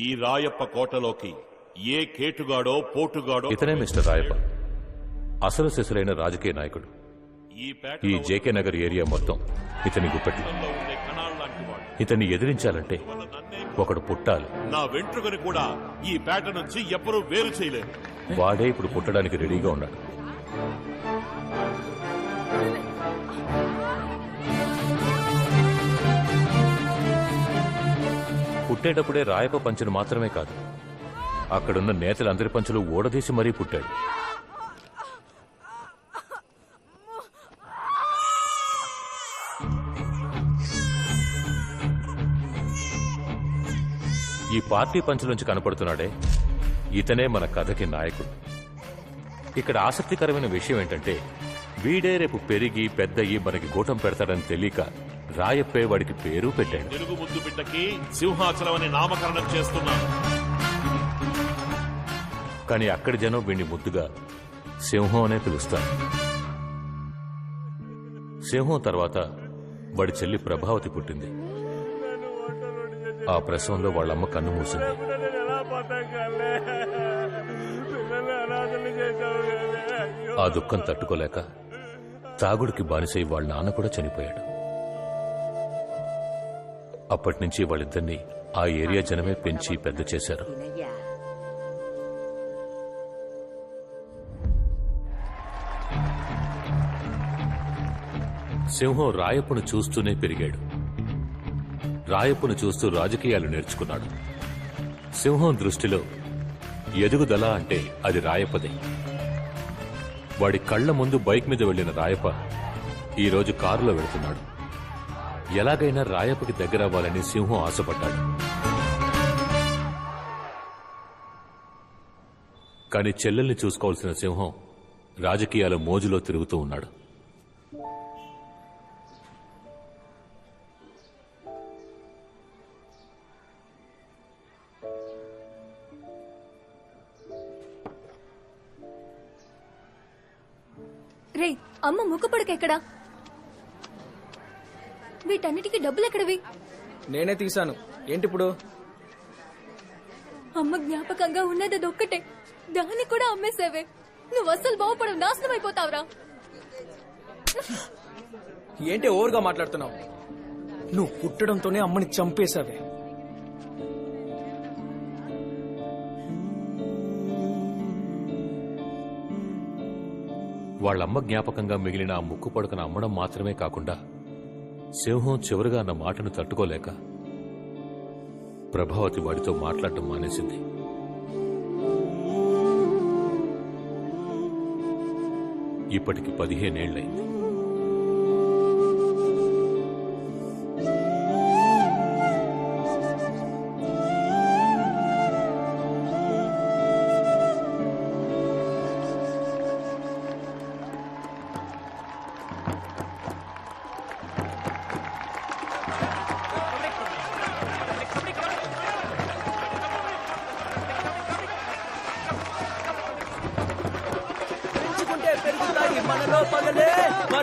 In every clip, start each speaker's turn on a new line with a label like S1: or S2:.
S1: ఈ రాయప్ప కోటలోకి ఏ కేటుగాడో పోటుగాడో
S2: ఇతనే మిస్టర్ రాయప్ప. అసలు సిసలైన రాజకీయ నాయకుడు.
S1: ఈ పేట
S2: ఈ జేకే నగర్ ఏరియా మొత్తం ఇతని గుప్పెట్లు. ఇతన్ని ఎదిరించాలంటే ఒకడు పుట్టాలి.
S1: నా వెంట్రుకని కూడా ఈ పేట నుంచి ఎవ్వరూ వేరు చేయలేరు.
S2: వాడే ఇప్పుడు పుట్టడానికి రెడీగా ఉన్నాడు. పుట్టేటప్పుడే రాయప పంచును మాత్రమే కాదు అక్కడున్న నేతలందరి పంచులు ఓడదీసి మరీ పుట్టాడు. ఈ పార్టీ పంచులోంచి కనపడుతున్నాడే ఇతనే మన కథకి నాయకుడు. ఇక్కడ ఆసక్తికరమైన విషయం ఏంటంటే వీడే రేపు పెరిగి పెద్దయి మనకి గూటం పెడతాడని తెలియక రాయప్పే వాడికి పేరు పెట్టాడు.
S1: తెలుగు ముద్దు బిడ్డకి సింహాచలం అని నామకరణం చేస్తున్నాను.
S2: కానీ అక్కడి జనం వీడిని ముద్దుగా సింహం అనే పిలుస్తారు. సింహం తర్వాత వాడి చెల్లి ప్రభావతి పుట్టింది. ఆ ప్రసవంలో వాళ్ళమ్మ కన్ను మూసింది. ఆ దుఃఖం తట్టుకోలేక తాగుడికి బానిసై వాళ్ళ నాన్న కూడా చనిపోయాడు. అప్పటి నుంచి వాళ్ళిద్దరినీ ఆ ఏరియా జనమే పెంచి పెద్ద చేశారు. సింహం రాయప్పును చూస్తూనే పెరిగాడు. రాయప్పును చూస్తూ రాజకీయాలు నేర్చుకున్నాడు. సింహం దృష్టిలో ఎదుగుదల అంటే అది రాయప్పదే. వాడి కళ్ళ ముందు బైక్ మీద వెళ్ళిన రాయప్ప ఈరోజు కారులో వెళుతున్నాడు. ఎలాగైనా రాయప్పకి దగ్గరవ్వాలని సింహం ఆశపడ్డాడు. కానీ చెల్లెల్ని చూసుకోవాల్సిన సింహం రాజకీయాల మోజులో తిరుగుతూ ఉన్నాడు.
S3: రే అమ్మ ముక్కుపడక ఎక్కడా? వీటన్నిటికీ డబ్బులు ఎక్కడవి?
S4: నేనే తీశాను. ఏంటి ఇప్పుడు?
S3: అమ్మ జ్ఞాపకంగా ఉన్నది అదొక్కటే. దాన్ని కూడా అమ్మేసేవే. నువ్వు అస్సలు బాగుపడవు నాశనం అయిపోతావురా.
S4: ఏంటి ఓవర్గా మాట్లాడుతున్నావు? నువ్వు పుట్టడంతోనే అమ్మని చంపేశావే.
S2: వాళ్ళమ్మ జ్ఞాపకంగా మిగిలిన ఆ ముక్కు పడకన అమ్మడం మాత్రమే కాకుండా సింహం చివరిగా నా మాటను తట్టుకోలేక ప్రభావతి వాడితో మాట్లాడటం మానేసింది. ఇప్పటికి
S4: పదిహేనేళ్ళయింది.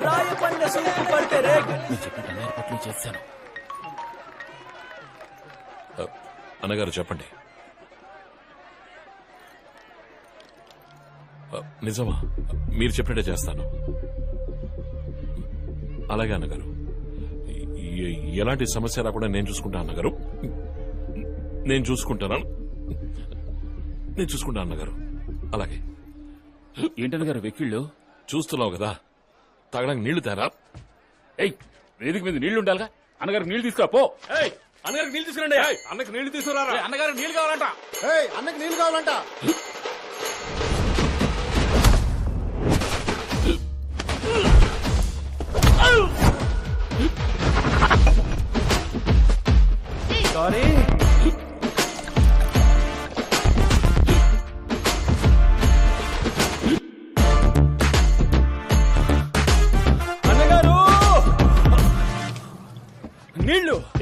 S4: సూపు పడితే రేగు
S1: అ, అన్నగారు చెప్పండి. నిజమా? మీరు చెప్పినట్టే చేస్తాను. అలాగే అన్నగారు. ఎలాంటి సమస్య రాకుండా నేను చూసుకుంటా అన్నగారు. నేను చూసుకుంటాను? నేను చూసుకుంటా అన్నగారు. అలాగే.
S5: ఏంటని గారు వెక్కిళ్ళు?
S1: చూస్తున్నావు కదా? తాగడానికి నీళ్ళు తేరా?
S5: ఏయ్ వేదిక మీద నీళ్ళు ఉండాలిగా? అన్నగారు నీళ్ళు తీసుకురా పో.
S1: ఏయ్, అన్నగారికి నీళ్ళు తీసుకురండి. ఏయ్, అన్నకి నీళ్ళు తీసుకురారా?
S5: ఏయ్, అన్నగారు నీళ్ళు కావాలంట.
S6: అన్నకి నీళ్ళు కావాలంట.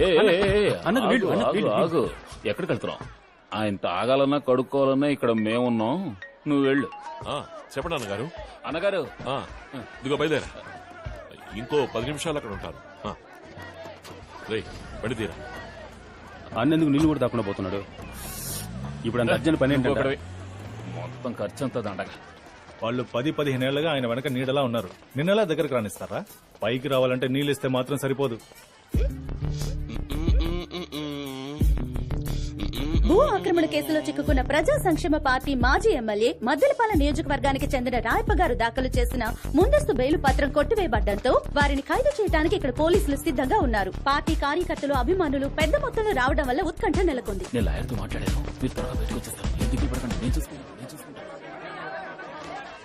S4: అన్నది అన్నది
S5: ఆగు, ఎక్కడికి వెళ్తున్నాం ఆయన తాగాలన్నా కడుక్కోవాలన్నా ఇక్కడ మేమున్నాం. నువ్వు వెళ్ళు.
S1: ఆ, చెప్పండి అన్నగారు.
S5: అన్నగారు.
S1: ఆ, ఇదిగో బయలుదేరా. ఇంకో పది నిమిషాలు అక్కడ ఉంటాను. ఆ. రేయ్ బండి తీరా.
S7: అన్నెందుకు నీళ్ళు కూడా దాకుండా పోతున్నాడు? ఇప్పుడు అంత అర్జెంట్ పని ఏంటంటే.
S5: మొత్తం ఖర్చు అంతా దండగా.
S8: వాళ్ళు పది పదిహేనేళ్ళుగా ఆయన వెనక నీడలా ఉన్నారు. నిన్నలా దగ్గరకు రానిస్తారా? పైకి రావాలంటే నీళ్ళు ఇస్తే మాత్రం సరిపోదు.
S9: భూ ఆక్రమణ కేసులో చిక్కుకున్న ప్రజా సంక్షేమ పార్టీ మాజీ ఎమ్మెల్యే మద్దెలపాల నియోజకవర్గానికి చెందిన రాయప్ప గారు దాఖలు చేసిన ముందస్తు బెయిలు పత్రం కొట్టివేయబడ్డంతో వారిని ఖైదు చేయడానికి ఇక్కడ పోలీసులు సిద్ధంగా ఉన్నారు. పార్టీ కార్యకర్తలు అభిమానులు పెద్ద మొత్తంలో రావడం వల్ల ఉత్కంఠ నెలకొంది.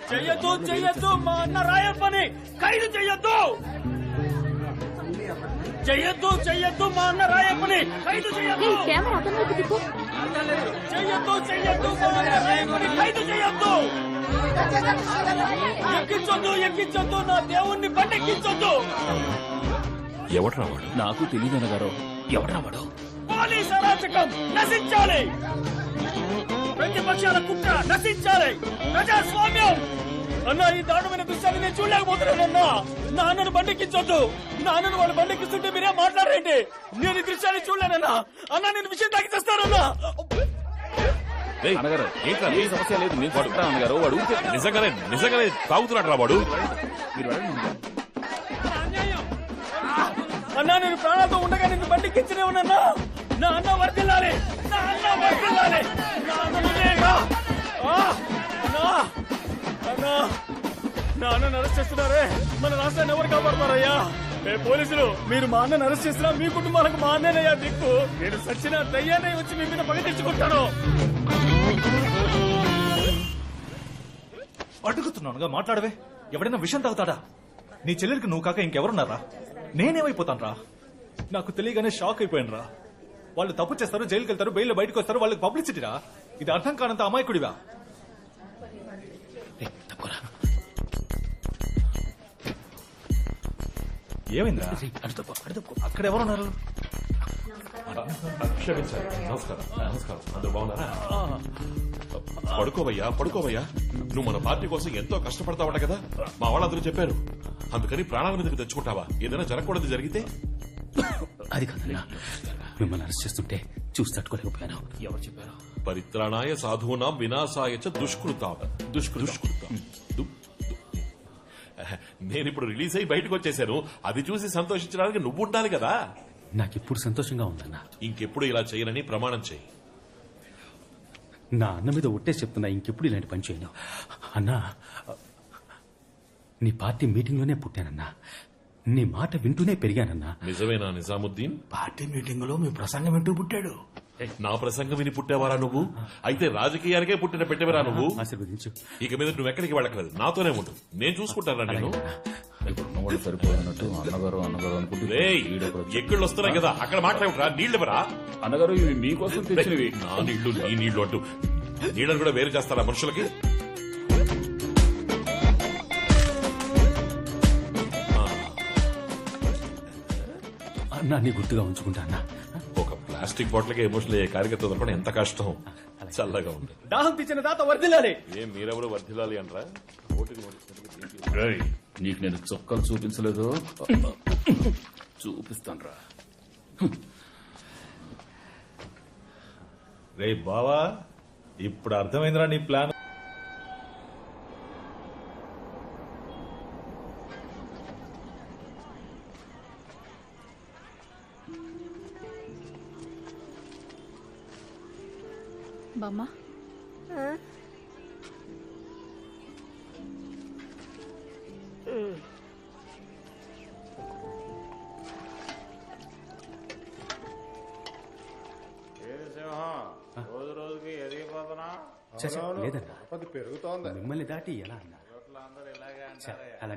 S4: చెయ్యొద్దు చెయ్యొద్దు మా అన్న రాయప్పని ఖైదు చెయ్యొద్దు. చెయ్యొద్దు చెయ్యొద్దు మా అన్న రాయప్పని ఖైదు చెయ్యొద్దు.
S3: కెమెరా అతని
S4: చెయ్యొద్దు చెయ్యొద్దు ఖైదు చెయ్యొద్దు ఎక్కించొద్దు ఎక్కించొద్దు నా దేవుణ్ణి బండెక్కించొద్దు
S1: ఎవట్రా వాడు?
S5: నాకు తెలియదు అన్నగారు. ఎవరు వాడు?
S4: పోలీస్ అరాచకం నశించాలి. ప్రతిపక్షాల కుట్ర నశించాలి. ప్రజాస్వామ్యం అన్న ఈ దారుణమైన దృశ్యాన్ని నేను చూడలేకపోతున్నానన్నా నాన్నను బండెక్కించొద్దు నాన్నను వాళ్ళు బండెక్కిస్తుంటే మీరే మాట్లాడరేంటి? నేను ఈ దృశ్యాన్ని చూడలేనన్నా అన్న. నేను విషయం తాగి చేస్తానన్నా
S1: రేయ్,
S5: అన్నగారు ఏ సమస్య లేదు నేను చూసుకుంటాను అన్నగారు వాడు
S1: నిజంగానే నిజంగానే తాగుతున్నాడు రా వాడు.
S5: మీరు.
S4: అన్నా నేను ప్రాణాలతో ఉండగా నిన్ను బండికించనే ఉన్నానా నా అన్న వర్దిల్లాలి నా అన్న వర్దిల్లాలి నా అన్నా నా అన్నను అరెస్ట్ చేస్తున్నారే. మన రాష్ట్రాన్ని ఎవరు కాపాడతారయ్యా ఏ పోలీసులు మీరు మా అన్నను అరెస్ట్ చేసినా మీ కుటుంబాలకు మా అన్నయ్యా దిక్కు. నేను సచ్చిన దయ్యానే వచ్చి మీ మీద పగ తెచ్చుకుంటాను.
S8: అడుగుతున్నానుగా మాట్లాడవే. ఎవడైనా విషయం తాగుతాడా? నీ చెల్లెలికి నువ్వు కాక ఇంకెవరున్నారా? నేనేమైపోతాను రా నాకు తెలియగానే షాక్ అయిపోయాను రా వాళ్ళు తప్పు చేస్తారు జైలుకి వెళ్తారు బెయిల్ బయటకు వస్తారు వాళ్ళకి పబ్లిసిటీ రా ఇది అర్థం కానంత అమాయకుడివా? ఏమైందా. అక్కడ ఎవరున్నారు
S1: క్షమించాలి నమస్కారం. నమస్కారం. అందరూ బాగున్నారా? పడుకోవయ్యా పడుకోవయ్యా. నువ్వు మన పార్టీ కోసం ఎంతో కష్టపడతావట కదా? మా వాళ్ళందరూ చెప్పారు. అందుకని ప్రాణాల మీదకి తెచ్చుకుంటావా? ఏదైనా జరగకూడదు జరిగితే?
S7: అది కాదన్నా. మిమ్మల్ని అరెస్ట్ చేస్తుంటే చూసి తట్టుకోలేకపోయాను.
S5: ఎవరు చెప్పారు?
S1: పరిత్రాణాయ సాధూనాం వినాశాయ చ దుష్కృతాం. దుష్కృ దుష్కృతాం. నేను ఇప్పుడు రిలీజ్ అయ్యి బయటకు వచ్చేసాను. అది చూసి సంతోషించడానికి నువ్వు ఉండాలి కదా.
S7: నాకు ఇప్పుడు సంతోషంగా ఉందన్నా.
S1: ఇంకెప్పుడు ఇలా చేయనని ప్రమాణం చేయి.
S7: నా అన్న మీద ఒట్టేసి చెప్తున్నా ఇంకెప్పుడు ఇలాంటి పని చేయను. అన్నా నీ పార్టీ మీటింగ్లోనే పుట్టానన్నా. నీ మాట వింటూనే పెరిగానన్నా.
S1: నిజమేనా నిజాముద్దీన్?
S6: పార్టీ మీటింగ్లో మీ ప్రసంగం వింటూ పుట్టాడు.
S1: నా ప్రసంగం విని పుట్టావారా నువ్వు? అయితే రాజకీయానికే పుట్టిన పెట్టవరా నువ్వు?
S7: ఆశీర్వదించు.
S1: ఇక మీద నువ్వు ఎక్కడికి వెళ్ళక్కలేదు నాతోనే ఉండు. నేను చూసుకుంటానా నేను
S5: ఇప్పుడు సరిపోయినట్టు అన్నగారు అన్నగారు అనుకుంటే.
S1: ఎక్కళ్ళు వస్తున్నాయి కదా? అక్కడ మాట్లాడరా. నీళ్ళు ఇవ్వరా
S5: అన్నగారు ఇవి మీకోసం తెచ్చినవి.
S1: నా నీళ్ళు నీ నీళ్ళు అంటూ. నీళ్ళని కూడా వేరు చేస్తారా మనుషులకి?
S7: అన్నా నీ గుర్తుగా ఉంచుకుంటా అన్నా.
S1: ప్లాస్టిక్ బాటిల్కి ఎమోషనల్ అయ్యే కార్యకర్త దొరకడం ఎంత కష్టం? చల్లగా ఉంది
S4: దాహం తెచ్చిన దాత వర్దిల్లాలి
S1: ఏం మీరెవరు వర్ధిల్లాలి అంటారా?
S5: రేయ్, నీకు నేను చొక్కలు చూపించలేదు? చూపిస్తాను రా
S8: రే బావా ఇప్పుడు అర్థమైందిరా నీ ప్లాన్.
S3: బామ్మ
S7: చ, చ, లేదన్నా.
S6: పెరుగుతోంది.
S7: మిమ్మల్ని దాటి ఎలా అన్నా? అలా